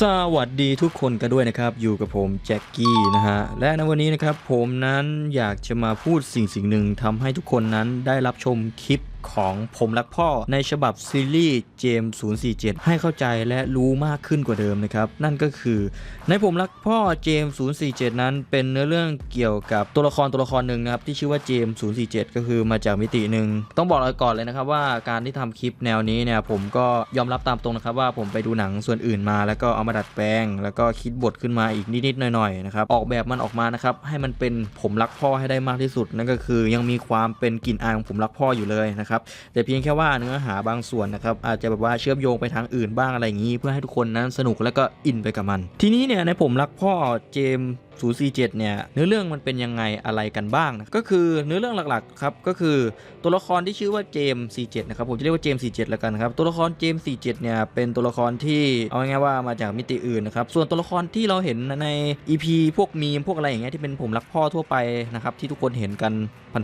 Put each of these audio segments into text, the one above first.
สวัสดีทุกคนกันด้วยนะครับ อยู่กับผมแจ็คกี้นะฮะ และในวันนี้นะครับผมนั้นอยากจะมาพูดสิ่งสิ่งหนึ่งทำให้ทุกคนนั้นได้รับชมคลิป ของผมรักพ่อในฉบับซีรีส์เจม047 ให้เข้าใจและรู้มากขึ้นกว่าเดิมนะครับ นั่นก็คือ ในผมรักพ่อเจม047 นั้นเป็นเนื้อเรื่องเกี่ยวกับตัวละครตัวละครหนึ่งนะครับ ที่ชื่อว่าเจม047 ก็คือมาจากมิติหนึ่งต้องบอกเลยก่อนเลยนะครับว่าการที่ทำคลิปแนวนี้เนี่ยผมก็ยอมรับตามตรงนะครับว่าผมไปดูหนังส่วนอื่นมา แล้วก็เอามาดัดแปลง แล้วก็คิดบทขึ้นมาอีกนิดๆหน่อยๆนะครับออกแบบมันออกมานะครับให้มันเป็นผมรักพ่อให้ได้มากที่สุด นั่นก็คือยังมีความเป็นกลิ่นอายของผมรักพ่ออยู่เลยนะครับแต่เพียงแค่ว่าเนื้อหาบางส่วนนะครับอาจจะแบบว่าเชื่อมโยงไปทางอื่นบ้างอะไรอย่างนี้ เพื่อให้ทุกคนนั้นสนุกแล้วก็อินไปกับมัน ทีนี้เนี่ยในผมรักพ่อเจม047 เนี่ยเนื้อเรื่องมันเป็นยังไงอะไรกันบ้างนะก็คือเนื้อเรื่องหลักๆครับก็คือตัวละครที่ชื่อว่าเจมส์47 นะครับผมจะเรียกว่าเจมส์47 แล้วกันครับตัวละครเจมส์47 เนี่ยเป็นตัวละครที่เอาง่ายๆว่ามาจากมิติอื่นนะครับส่วนตัวละครที่เราเห็นใน EP พวกมีมพวกอะไรอย่างเงี้ยที่เป็นผมรักพ่อทั่วไปนะครับที่ทุกคนเห็นกัน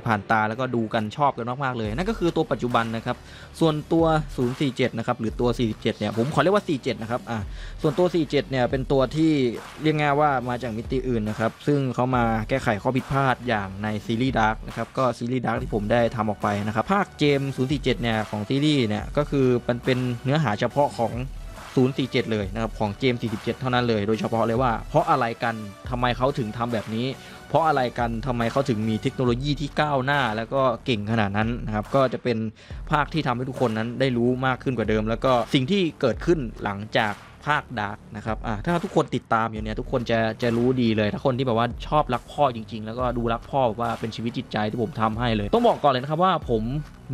ผ่านๆตาแล้วก็ดูกันชอบกันมากๆเลย นั่นก็คือตัวปัจจุบันนะครับส่วนตัว 047 นะครับหรือตัว 47 เนี่ยผมขอเรียกว่า 47 นะครับอะส่วนตัว 47 เนี่ยเป็นตัวที่เรียกง่ายว่ามาจากมิติอื่นนะครับ ซึ่งเขามาแก้ไขข้อผิดพลาดอย่างในซีรีส์ดาร์กนะครับ ก็ซีรีส์ดาร์กที่ผมได้ทำออกไปนะครับ ภาคเจม047 เนี่ย ของซีรีส์เนี่ย ก็คือมันเป็นเนื้อหาเฉพาะของ 047 เลยนะครับ ของเจม47 เท่านั้นเลย โดยเฉพาะเลยว่า เพราะอะไรกันทำไมเขาถึงทำแบบนี้ เพราะอะไรกันทำไมเขาถึงมีเทคโนโลยีที่ก้าวหน้า แล้วก็เก่งขนาดนั้นนะครับ ก็จะเป็นภาคที่ทำให้ทุกคนนั้นได้รู้มากขึ้นกว่าเดิม แล้วก็สิ่งที่เกิดขึ้นหลังจาก ภาคดาร์กนะครับอ่าถ้าทุกคนติดตามอยู่เนี่ยทุกคนจะจะรู้ดีเลย ถ้าคนที่แบบว่าชอบรักพ่อจริง ๆ แล้วก็ดูรักพ่อแบบว่าเป็นชีวิตจิตใจที่ผมทำให้เลย ต้องบอกก่อนเลยนะครับว่าผม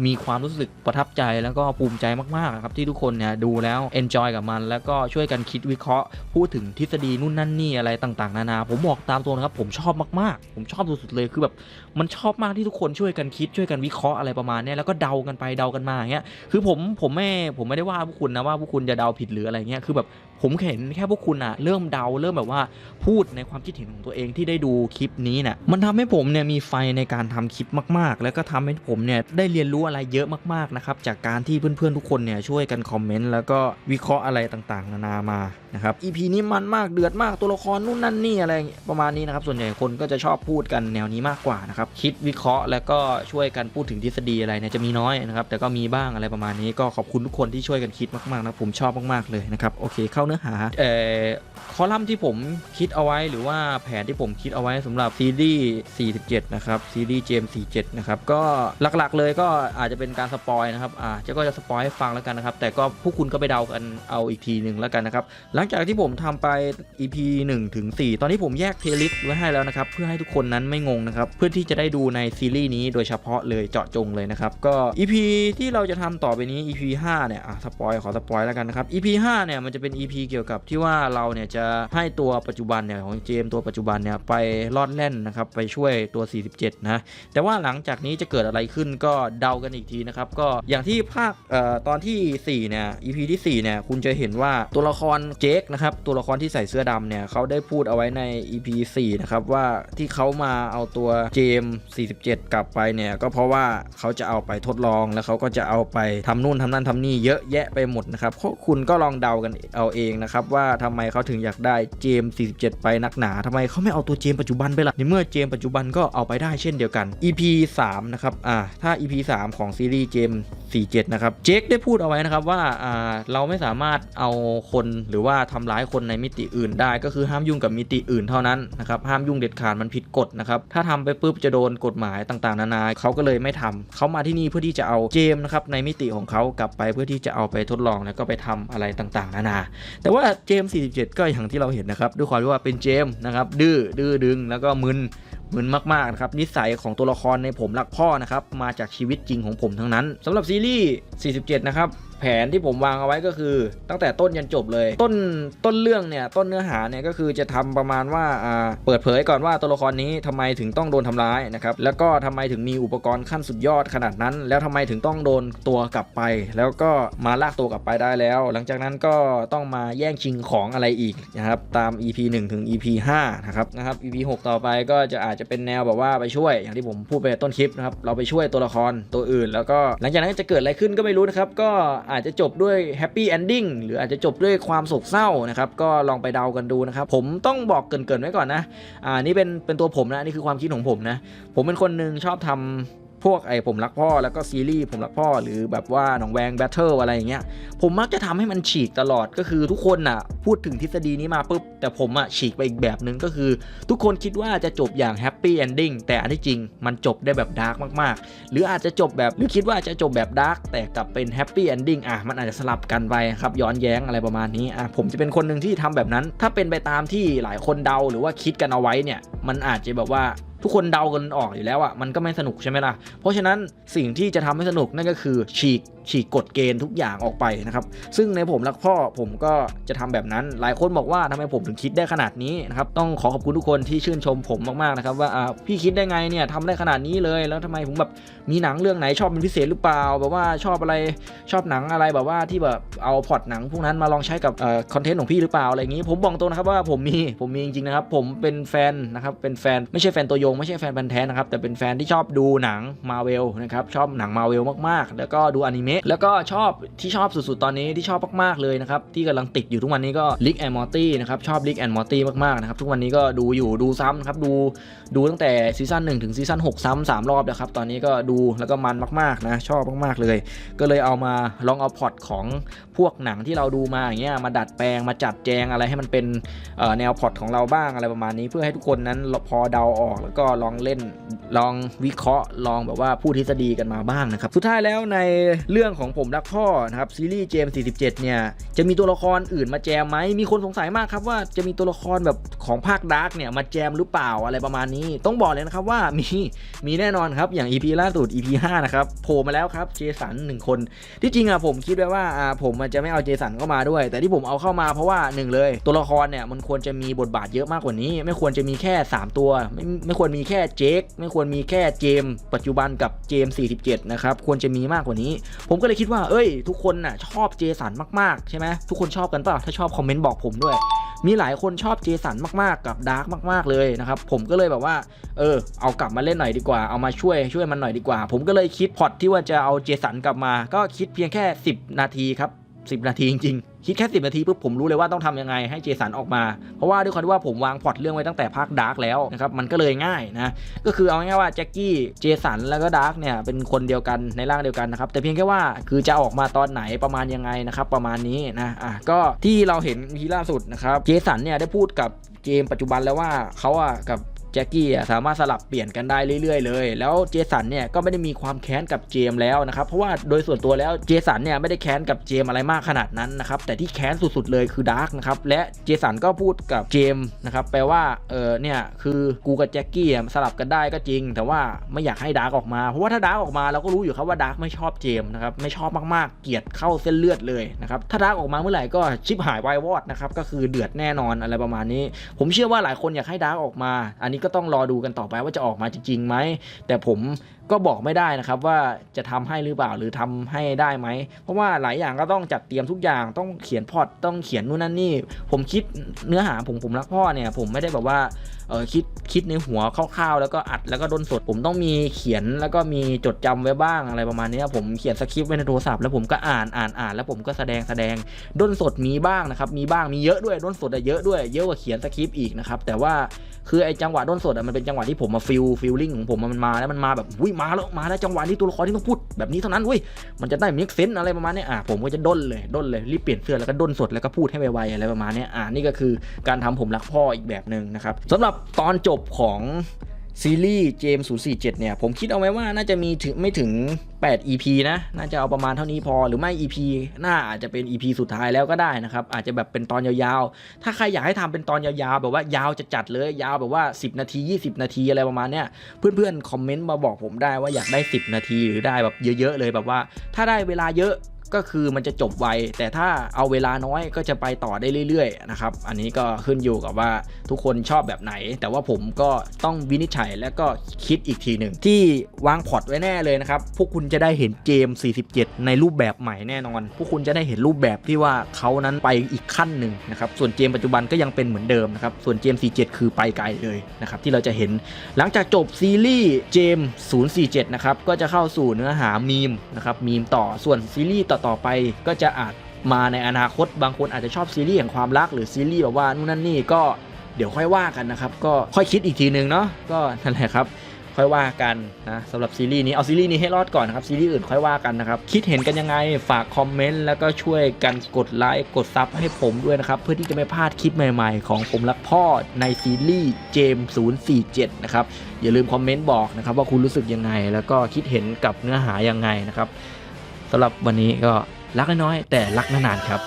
มีความรู้สึกประทับใจแล้วก็ภูมิใจมากๆครับที่ทุกคนเนี่ยดูแล้ว enjoy กับมัน แล้วก็ช่วยกันคิดวิเคราะห์พูดถึงทฤษฎีนู่นนั่นนี่อะไรต่างๆ นานา ผมบอกตามตรงนะครับ ผมชอบมากๆ ผมชอบสุดๆเลยคือแบบมันชอบมากที่ทุกคนช่วยกันคิดช่วยกันวิเคราะห์อะไรประมาณเนี้ยแล้วก็เดากันไปเดากันมาอย่างเงี้ยคือผมผมไม่ผมไม่ได้ว่าพวกคุณนะว่าพวกคุณจะเดาผิดหรืออะไรเงี้ยคือแบบผมเห็นแค่พวกคุณอะเริ่มเดาเริ่มแบบว่าพูดในความคิดเห็นของตัวเองที่ได้ดูคลิปนี้เนี่ยมันทำให้ผมเนี่ยมีไฟในการทำคลิปมาก ๆ แล้วก็ทำให้ผมเนี่ยได้เรียนรู้อะไรเยอะมากๆนะครับจากการที่เพื่อนๆทุกคนเนี่ยช่วยกันคอมเมนต์แล้วก็วิเคราะห์อะไรต่างๆ นานามานะครับ EP นี้มันมากเดือดมากตัวละครนู่นนั่นนี่อะไรประมาณนี้นะครับส่วนใหญ่คนก็จะชอบพูดกันแนวนี้มากกว่านะครับคิดวิเคราะห์แล้วก็ช่วยกันพูดถึงทฤษฎีอะไรเนี่ยจะมีน้อยนะครับแต่ก็มีบ้างอะไรประมาณนี้ก็ขอบคุณทุกคนที่ช่วยกันคิดมากๆนะผมชอบมากๆเลยนะครับโอเคเข้าเนื้อหาเอ่อคอลัมน์ที่ผมคิดเอาไว้หรือว่าแผนที่ผมคิดเอาไว้สำหรับซีรีส์47นะครับซีรีส์เจม47นะครับก็หลักๆเลยก็อาจจะเป็นการสปอยนะครับอ่าเจะก็จะสปอยให้ฟังแล้วกันนะครับ แต่ก็พวกคุณก็ไปเดากันเอาอีกทีหนึ่งแล้วกันนะครับ หลังจากที่ผมทำไป EP 1ถึง4ตอนนี้ผมแยกเพลย์ลิสต์ไว้ให้แล้วนะครับ เพื่อให้ทุกคนนั้นไม่งงนะครับ เพื่อที่จะได้ดูในซีรีส์นี้โดยเฉพาะเลยเจาะจงเลยนะครับ ก็ EP ที่เราจะทำต่อไปนี้ EP 5เนี่ยอะสปอยขอสปอยแล้วกันนะครับ EP 5เนี่ยมันจะเป็น EP เกี่ยวกับที่ว่าเราเนี่ยจะให้ตัวปัจจุบันเนี่ยของเจมตัวปัจจุบันเนี่ยไปลอดแล่นนะครับไปช่วยตัว 47 นะแต่ว่าหลังจากนี้จะเกิดอะไรขึ้นก็เดากันกันอีกทีนะครับก็อย่างที่ภาคตอนที่4เนี่ย EP ที่4เนี่ยคุณจะเห็นว่าตัวละครเจคนะครับตัวละครที่ใส่เสื้อดำเนี่ยเขาได้พูดเอาไว้ใน EP 4นะครับว่าที่เขามาเอาตัวเจมส์47 กลับไปเนี่ยก็เพราะว่าเขาจะเอาไปทดลองแล้วเขาก็จะเอาไปทำนู่นทำนั่นทำนี่เยอะแยะไปหมดนะครับพวกคุณก็ลองเดากันเอาเองนะครับว่าทำไมเขาถึงอยากได้เจมส์47 ไปนักหนาทำไมเขาไม่เอาตัวเจมปัจจุบันไปล่ะในเมื่อเจมปัจจุบันก็เอาไปได้เช่นเดียวกัน EP 3นะครับอ่าถ้า EP 3ของซีรีส์เจมส์47 นะครับ เจคได้พูดเอาไว้นะครับว่าาเราไม่สามารถเอาคนหรือว่าทำร้ายคนในมิติอื่นได้ ก็คือห้ามยุ่งกับมิติอื่นเท่านั้นนะครับห้ามยุ่งเด็ดขาดมันผิดกฎนะครับถ้าทำไปปุ๊บจะโดนกฎหมายต่างๆ นานาเขาก็เลยไม่ทำเขามาที่นี่เพื่อที่จะเอาเจมส์นะครับในมิติของเขากลับไปเพื่อที่จะเอาไปทดลองแล้วก็ไปทำอะไรต่างๆ นานา แต่ว่าเจมส์47 ก็อย่างที่เราเห็นนะครับด้วยความที่ว่าเป็นเจมส์นะครับดื้อดื้อดึงแล้วก็มึน มึนมากๆนะครับนิสัยของตัวละครในผมรักพ่อนะครับมาจากชีวิตจริงของผมทั้งนั้นสำหรับซีรีส์47 นะครับ แผนที่ผมวางเอาไว้ก็คือ ตั้งแต่ต้นยันจบเลย ต้นต้นเรื่องเนี่ยต้นเนื้อหาเนี่ยก็คือจะทำประมาณว่าอ่าเปิดเผยก่อนว่าตัวละครนี้ทำไมถึงต้องโดนทำร้ายนะครับแล้วก็ทำไมถึงมีอุปกรณ์ขั้นสุดยอดขนาดนั้น แล้วทำไมถึงต้องโดนตัวกลับไป แล้วก็มาลากตัวกลับไปได้แล้ว หลังจากนั้นก็ต้องมาแย่งชิงของอะไรอีกนะครับตาม EP 1 ถึง EP 5นะครับนะครับ EP 6 ต่อไปก็จะอาจจะเป็นแนวแบบว่าไปช่วย อย่างที่ผมพูดไปต้นคลิปนะครับเราไปช่วยตัวละครตัวอื่น แล้วก็หลังจากนั้นจะเกิดอะไรขึ้นก็ไม่รู้นะครับก็อาจจะจบด้วยแฮปปี้เอนดิ้งหรืออาจจะจบด้วยความโศกเศร้านะครับ ก็ลองไปเดากันดูนะครับ ผมต้องบอกเกินๆไว้ก่อนนะ อ่านี่เป็นเป็นตัวผมนะ นี่คือความคิดของผมนะ ผมเป็นคนหนึ่งชอบทำ พวกไอ้ผมรักพ่อแล้วก็ซีรีส์ผมรักพ่อหรือแบบว่าหนองแวงแบทเทิลอะไรอย่างเงี้ยผมมักจะทำให้มันฉีกตลอดก็คือทุกคนน่ะพูดถึงทฤษฎีนี้มาปุ๊บแต่ผมอะฉีกไปอีกแบบหนึ่งก็คือ ทุกคนคิดว่าจะจบอย่างแฮปปี้เอนดิ้งแต่อันที่จริงมันจบได้แบบดาร์กมากๆ หรืออาจจะจบแบบหรือคิดว่าจะจบแบบดาร์กแต่กลับเป็นแฮปปี้เอนดิ้งอะมันอาจจะสลับกันไปครับย้อนแย้งอะไรประมาณนี้อะผมจะเป็นคนหนึ่งที่ทำแบบนั้น ถ้าเป็นไปตามที่หลายคนเดาหรือว่าคิดกันเอาไว้เนี่ยมันอาจจะแบบว่า ทุกคนเดากันออกอยู่แล้วอะ่ะมันก็ไม่สนุกใช่ไหมล่ะ เพราะฉะนั้นสิ่งที่จะทำให้สนุกนั่นก็คือฉีกฉีกกฎเกณฑ์ทุกอย่างออกไปนะครับ ซึ่งในผมรักพ่อผมก็จะทำแบบนั้น หลายคนบอกว่าทำไมผมถึงคิดได้ขนาดนี้นะครับต้องขอขอบคุณทุกคนที่ชื่นชมผมมากๆนะครับว่าอ่าพี่คิดได้ไงเนี่ยทำได้ขนาดนี้เลย แล้วทำไมผมแบบมีหนังเรื่องไหนชอบเป็นพิเศษหรือเปล่าแบบว่าชอบอะไรชอบหนังอะไรแบบว่าที่แบบเอาพอตหนังพวกนั้นมาลองใช้กับเอ่อคอนเทนต์ของพี่หรือเปล่าอะไรอย่างนี้ ผมบอกตรงนะครับว่าผมมีผมมีจริงๆนะครับผมเป็นแฟนนะครับเป็นแฟนไม่ใช่แฟนตัวยงไม่ใช่แฟนพันธุ์แท้นะครับ แต่เป็นแฟนที่ชอบดูหนังมาเวลนะครับ ชอบหนังมาเวลมากๆ แล้วก็ดูอนิเมะแล้วก็ชอบที่ชอบสุดๆ ตอนนี้ที่ชอบมากๆเลยนะครับ ที่กำลังติดอยู่ทุกวันนี้ก็ Rick and Morty นะครับ ชอบ Rick and Morty มากๆนะครับทุกวันนี้ก็ดูอยู่ดูซ้ำนะครับดูดูตั้งแต่ซีซั่น1ถึงซีซั่น6ซ้ำสามรอบนะครับตอนนี้ก็ดูแล้วก็มันมากๆนะชอบมากๆเลย ก็เลยเอามาลองเอาพอตของพวกหนังที่เราดูมาอย่างเงี้ยมาดัดแปลงมาจัดแจงอะไรให้มันเป็นแนวพอตของเราบ้างอะไรประมาณนี้ เพื่อให้ทุกคนนั้นพอเดาออกแล้วก็ลองเล่นลองวิเคราะห์ ลองแบบว่าพูดทฤษฎีกันมาบ้างนะครับ สุดท้ายแล้วในเรื่องของผมรักพ่อนะครับซีรีส์เจมส์47 เนี่ย จะมีตัวละครอื่นมาแจมไหมมีคนสงสัยมากครับว่าจะมีตัวละครแบบของภาคดาร์กเนี่ยมาแจมหรือเปล่าอะไรประมาณนี้ ต้องบอกเลยนะครับว่ามีมีแน่นอนครับอย่าง EP ล่าสุด EP 5นะครับโผล่มาแล้วครับเจสันหนึ่งคน ที่จริงอะผมคิดไว้ว่าอ่าผมมันจะไม่เอาเจสันเข้ามาด้วย แต่ที่ผมเอาเข้ามาเพราะว่าหนึ่งเลย ตัวละครเนี่ยมันควรจะมีบทบาทเยอะมากกว่านี้ ไม่ควรจะมีแค่ 3 ตัวไม่ไม่ควรควรมีแค่เจคไม่ควรมีแค่เจม ปัจจุบันกับเจม 47 นะครับ ควรจะมีมากกว่านี้ ผมก็เลยคิดว่า เอ้ย ทุกคนน่ะชอบเจสันมากๆ ใช่ไหมทุกคนชอบกันเปล่า ถ้าชอบคอมเมนต์บอกผมด้วย มีหลายคนชอบเจสันมากๆ กับดาร์กมาก ๆ เลยนะครับ ผมก็เลยแบบว่า เออ เอากลับมาเล่นหน่อยดีกว่า เอามาช่วยช่วยมันหน่อยดีกว่า ผมก็เลยคิดพอตที่ว่าจะเอาเจสันกลับมา ก็คิดเพียงแค่ 10 นาทีครับ 10 นาทีจริงๆ คิดแค่ 10 นาทีปุ๊บผมรู้เลยว่าต้องทำยังไงให้เจสันออกมา เพราะว่าด้วยความที่ว่าผมวางพล็อตเรื่องไว้ตั้งแต่ภาคดาร์กแล้วนะครับ มันก็เลยง่ายนะ ก็คือเอาง่ายๆว่าแจ็คกี้ เจสัน แล้วก็ดาร์กเนี่ย เป็นคนเดียวกันในร่างเดียวกันนะครับ แต่เพียงแค่ว่าคือจะออกมาตอนไหนประมาณยังไงนะครับ ประมาณนี้นะ อะ ก็ที่เราเห็นทีล่าสุดนะครับ เจสันเนี่ยได้พูดกับเจมปัจจุบันแล้วว่าเขาอะกับ แจ็คกี้อะสามารถสลับเปลี่ยนกันได้เรื่อยๆ เลย แล้วเจสันเนี่ยก็ไม่ได้มีความแค้นกับเจมแล้วนะครับเพราะว่าโดยส่วนตัวแล้วเจสันเนี่ยไม่ได้แค้นกับเจมอะไรมากขนาดนั้นนะครับแต่ที่แค้นสุดๆเลยคือดาร์กนะครับและเจสันก็พูดกับเจมนะครับแปลว่าเออเนี่ยคือกูกับแจ็คกี้สลับกันได้ก็จริง แต่ว่าไม่อยากให้ดาร์กออกมาเพราะว่าถ้าดาร์กออกมาเราก็รู้อยู่ครับว่าดาร์กไม่ชอบเจมนะครับไม่ชอบมากๆเกลียดเข้าเส้นเลือดเลยนะครับถ้าดาร์กออกมาเมื่อไหร่ก็ชิบหายวายวอดนะครับก็คือเดือดแน่นอนอะไรประมาณนี้ ผมเชื่อว่าหลายคนอยากให้ดาร์กออกมา อันนี้ก็ต้องรอดูกันต่อไปว่าจะออกมาจริงๆไหมแต่ผม ก็บอกไม่ได้นะครับว่าจะทำให้หรือเปล่าหรือทำให้ได้ไหม เพราะว่าหลายอย่างก็ต้องจัดเตรียมทุกอย่างต้องเขียนพอตต้องเขียนนู่นนั่นนี่ ผมคิดเนื้อหาผมผมรักพ่อเนี่ยผมไม่ได้แบบว่าเออคิดคิดในหัวคร่าวๆ แล้วก็อัดแล้วก็ด้นสด ผมต้องมีเขียนแล้วก็มีจดจำไว้บ้างอะไรประมาณนี้ผมเขียนสคริปต์ไว้ในโทรศัพท์แล้วผมก็อ่านอ่านอ่านแล้วผมก็แสดงแสดงด้นสดมีบ้างนะครับมีบ้างมีเยอะด้วยด้นสดอะเยอะด้วยเยอะกว่าเขียนสคริปต์อีกนะครับแต่ว่าคือไอ้จังหวะด้นสดอะมันเป็นจังหวะที่ผมมาฟิลฟิลลิ่งของผมมันมาแล้วมันมาแบบอุ้ยมาแล้วมาแล้วจังหวะนี้ตัวละครที่ต้องพูดแบบนี้เท่านั้นเว้ยมันจะได้มิกเซนอะไรประมาณนี้อะผมก็จะด้นเลยด้นเลยรีบเปลี่ยนเสื้อแล้วก็ด้นสดแล้วก็พูดให้ไวๆอะไรประมาณนี้อะนี่ก็คือการทำผมรักพ่ออีกแบบหนึ่งนะครับสำหรับตอนจบของ ซีรีส์เจมส์047 เนี่ย ผมคิดเอาไว้ว่าน่าจะมีถึงไม่ถึง 8 EP นะ น่าจะเอาประมาณเท่านี้พอหรือไม่ EP หน้าอาจจะเป็น EP สุดท้ายแล้วก็ได้นะครับ อาจจะแบบเป็นตอนยาวๆ ถ้าใครอยากให้ทำเป็นตอนยาวๆ แบบว่ายาวจะจัดเลยยาวแบบว่า 10 นาที 20 นาทีอะไรประมาณเนี้ยเพื่อนๆ คอมเมนต์มาบอกผมได้ว่าอยากได้ 10 นาทีหรือได้แบบเยอะๆเลยแบบว่า ถ้าได้เวลาเยอะ ก็คือมันจะจบไว แต่ถ้าเอาเวลาน้อยก็จะไปต่อได้เรื่อยๆนะครับ อันนี้ก็ขึ้นอยู่กับว่าทุกคนชอบแบบไหน แต่ว่าผมก็ต้องวินิจฉัยและก็คิดอีกทีหนึ่ง ที่วางพอร์ตไว้แน่เลยนะครับ พวกคุณจะได้เห็นเกม 47 ในรูปแบบใหม่แน่นอน พวกคุณจะได้เห็นรูปแบบที่ว่าเขานั้นไปอีกขั้นหนึ่งนะครับ ส่วนเกมปัจจุบันก็ยังเป็นเหมือนเดิมนะครับ ส่วนเกม 47 คือไปไกลเลยนะครับที่เราจะเห็น หลังจากจบซีรีส์เจม047 นะครับ ก็จะเข้าสู่เนื้อหามีมนะครับ มีมต่อ ส่วนซีรีส์ต่ต่อๆไปก็จะอาจมาในอนาคตบางคนอาจจะชอบซีรีส์แห่งความรักหรือซีรีส์แบบว่านู่นนั่นนี่ก็เดี๋ยวค่อยว่ากันนะครับ ก็ค่อยคิดอีกทีนึงเนาะก็นั่นแหละครับ ค่อยว่ากันนะสำหรับซีรีส์นี้เอาซีรีส์นี้ให้รอดก่อนนะครับซีรีส์อื่นค่อยว่ากันนะครับ คิดเห็นกันยังไงฝากคอมเมนต์แล้วก็ช่วยกันกดไลค์กดซับให้ผมด้วยนะครับ เพื่อที่จะไม่พลาดคลิปใหม่ๆ ของผมรักพ่อในซีรีส์เจม047นะครับอย่าลืมคอมเมนต์บอกนะครับว่าคุณรู้สึกยังไง แล้วก็คิดเห็นกับเนื้อหายังไงนะครับำหรับวันนี้ก็รักน้อยแต่รักนานๆครับ